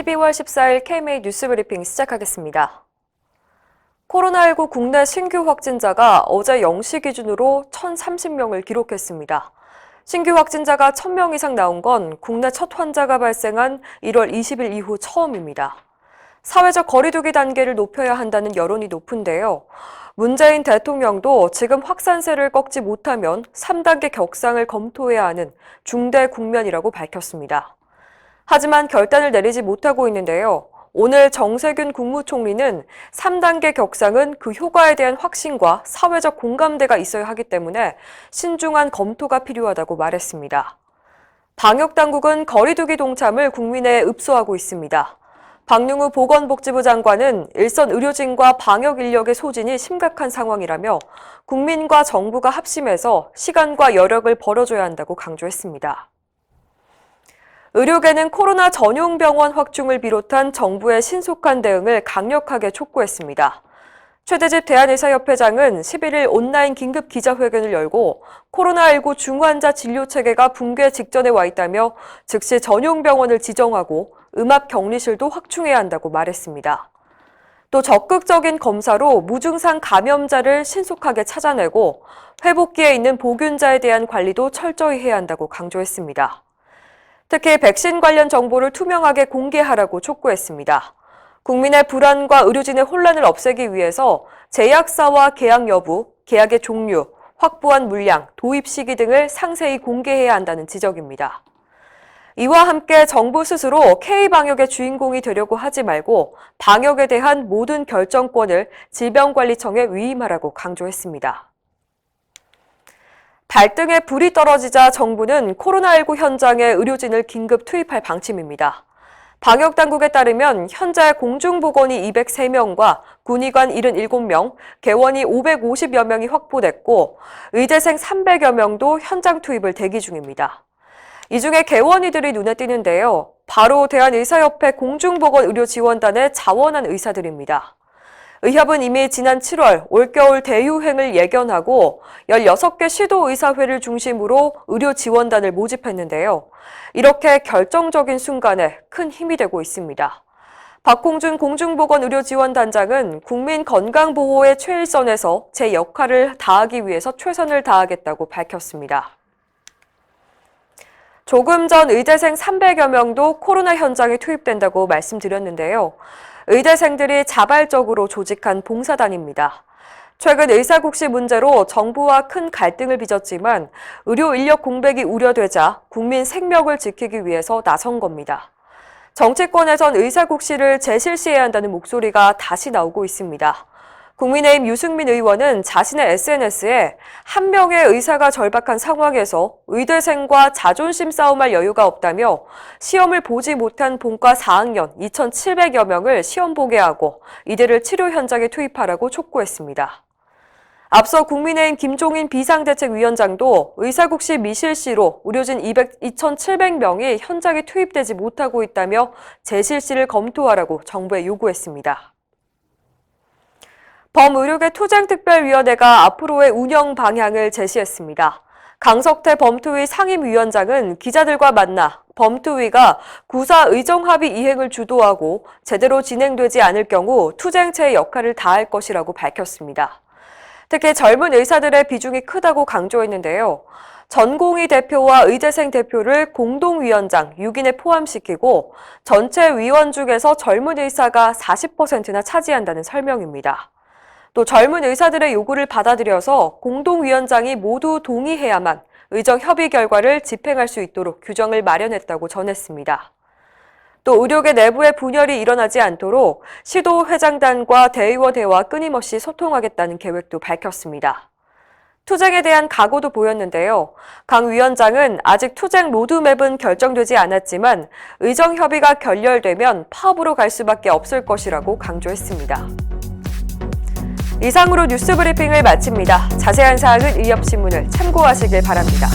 12월 14일 KMA 뉴스 브리핑 시작하겠습니다. 코로나19 국내 신규 확진자가 어제 0시 기준으로 1,030명을 기록했습니다. 신규 확진자가 1,000명 이상 나온 건 국내 첫 환자가 발생한 1월 20일 이후 처음입니다. 사회적 거리두기 단계를 높여야 한다는 여론이 높은데요. 문재인 대통령도 지금 확산세를 꺾지 못하면 3단계 격상을 검토해야 하는 중대 국면이라고 밝혔습니다. 하지만 결단을 내리지 못하고 있는데요. 오늘 정세균 국무총리는 3단계 격상은 그 효과에 대한 확신과 사회적 공감대가 있어야 하기 때문에 신중한 검토가 필요하다고 말했습니다. 방역당국은 거리두기 동참을 국민에 읍소하고 있습니다. 박능우 보건복지부 장관은 일선 의료진과 방역 인력의 소진이 심각한 상황이라며 국민과 정부가 합심해서 시간과 여력을 벌어줘야 한다고 강조했습니다. 의료계는 코로나 전용 병원 확충을 비롯한 정부의 신속한 대응을 강력하게 촉구했습니다. 최대집 대한의사협회장은 11일 온라인 긴급 기자회견을 열고 코로나19 중환자 진료 체계가 붕괴 직전에 와 있다며 즉시 전용 병원을 지정하고 음압 격리실도 확충해야 한다고 말했습니다. 또 적극적인 검사로 무증상 감염자를 신속하게 찾아내고 회복기에 있는 보균자에 대한 관리도 철저히 해야 한다고 강조했습니다. 특히 백신 관련 정보를 투명하게 공개하라고 촉구했습니다. 국민의 불안과 의료진의 혼란을 없애기 위해서 제약사와 계약 여부, 계약의 종류, 확보한 물량, 도입 시기 등을 상세히 공개해야 한다는 지적입니다. 이와 함께 정부 스스로 K방역의 주인공이 되려고 하지 말고 방역에 대한 모든 결정권을 질병관리청에 위임하라고 강조했습니다. 발등에 불이 떨어지자 정부는 코로나19 현장에 의료진을 긴급 투입할 방침입니다. 방역당국에 따르면 현재 공중보건이 203명과 군의관 77명, 개원이 550여 명이 확보됐고 의대생 300여 명도 현장 투입을 대기 중입니다. 이 중에 개원이들이 눈에 띄는데요. 바로 대한의사협회 공중보건의료지원단의 자원한 의사들입니다. 의협은 이미 지난 7월 올겨울 대유행을 예견하고 16개 시도의사회를 중심으로 의료 지원단을 모집했는데요. 이렇게 결정적인 순간에 큰 힘이 되고 있습니다. 박홍준 공중보건의료지원단장은 국민 건강보호의 최일선에서 제 역할을 다하기 위해서 최선을 다하겠다고 밝혔습니다. 조금 전 의대생 300여 명도 코로나 현장에 투입된다고 말씀드렸는데요. 의대생들이 자발적으로 조직한 봉사단입니다. 최근 의사국시 문제로 정부와 큰 갈등을 빚었지만 의료 인력 공백이 우려되자 국민 생명을 지키기 위해서 나선 겁니다. 정치권에선 의사국시를 재실시해야 한다는 목소리가 다시 나오고 있습니다. 국민의힘 유승민 의원은 자신의 SNS에 한 명의 의사가 절박한 상황에서 의대생과 자존심 싸움할 여유가 없다며 시험을 보지 못한 본과 4학년 2,700여 명을 시험 보게 하고 이들을 치료 현장에 투입하라고 촉구했습니다. 앞서 국민의힘 김종인 비상대책위원장도 의사국시 미실시로 의료진 200, 2,700명이 현장에 투입되지 못하고 있다며 재실시를 검토하라고 정부에 요구했습니다. 범의료계 투쟁특별위원회가 앞으로의 운영 방향을 제시했습니다. 강석태 범투위 상임위원장은 기자들과 만나 범투위가 구사 의정합의 이행을 주도하고 제대로 진행되지 않을 경우 투쟁체의 역할을 다할 것이라고 밝혔습니다. 특히 젊은 의사들의 비중이 크다고 강조했는데요. 전공의 대표와 의대생 대표를 공동위원장 6인에 포함시키고 전체 위원 중에서 젊은 의사가 40%나 차지한다는 설명입니다. 또 젊은 의사들의 요구를 받아들여서 공동위원장이 모두 동의해야만 의정 협의 결과를 집행할 수 있도록 규정을 마련했다고 전했습니다. 또 의료계 내부의 분열이 일어나지 않도록 시도 회장단과 대의원 회와 끊임없이 소통하겠다는 계획도 밝혔습니다. 투쟁에 대한 각오도 보였는데요. 강 위원장은 아직 투쟁 로드맵은 결정되지 않았지만 의정 협의가 결렬되면 파업으로 갈 수밖에 없을 것이라고 강조했습니다. 이상으로 뉴스 브리핑을 마칩니다. 자세한 사항은 의협신문을 참고하시길 바랍니다.